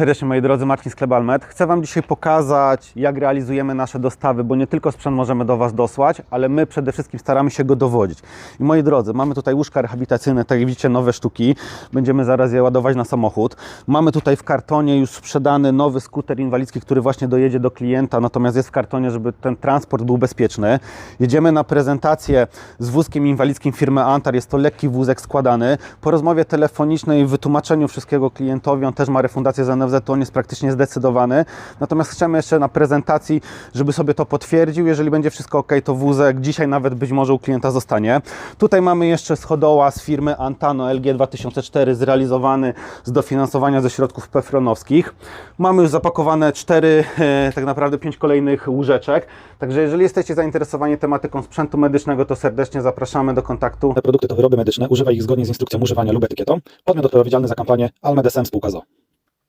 serdecznie moi drodzy, Marcin Sklep Almet. Chcę Wam dzisiaj pokazać, jak realizujemy nasze dostawy, bo nie tylko sprzęt możemy do Was dosłać, ale my przede wszystkim staramy się go dowodzić. I moi drodzy, mamy tutaj łóżka rehabilitacyjne, tak jak widzicie, nowe sztuki. Będziemy zaraz je ładować na samochód. Mamy tutaj w kartonie już sprzedany nowy skuter inwalidzki, który właśnie dojedzie do klienta, natomiast jest w kartonie, żeby ten transport był bezpieczny. Jedziemy na prezentację z wózkiem inwalidzkim firmy Antar. Jest to lekki wózek składany. Po rozmowie telefonicznej wytłumaczeniu wszystkiego klientowi, on też ma refundację z NFZ, to on jest praktycznie zdecydowany. Natomiast chcemy jeszcze na prezentacji, żeby sobie to potwierdził. Jeżeli będzie wszystko ok, to wózek dzisiaj nawet być może u klienta zostanie. Tutaj mamy jeszcze schodoła z firmy Antano LG 2004, zrealizowany z dofinansowania ze środków pefronowskich. Mamy już zapakowane cztery, e, tak naprawdę pięć kolejnych łóżeczek. Także jeżeli jesteście zainteresowani tematyką sprzętu medycznego, to serdecznie zapraszamy do kontaktu. Te produkty to wyroby medyczne. Używaj ich zgodnie z instrukcją używania lub etykietą. Podmiot odpowiedzialny za kampanię Almedesem Spółka.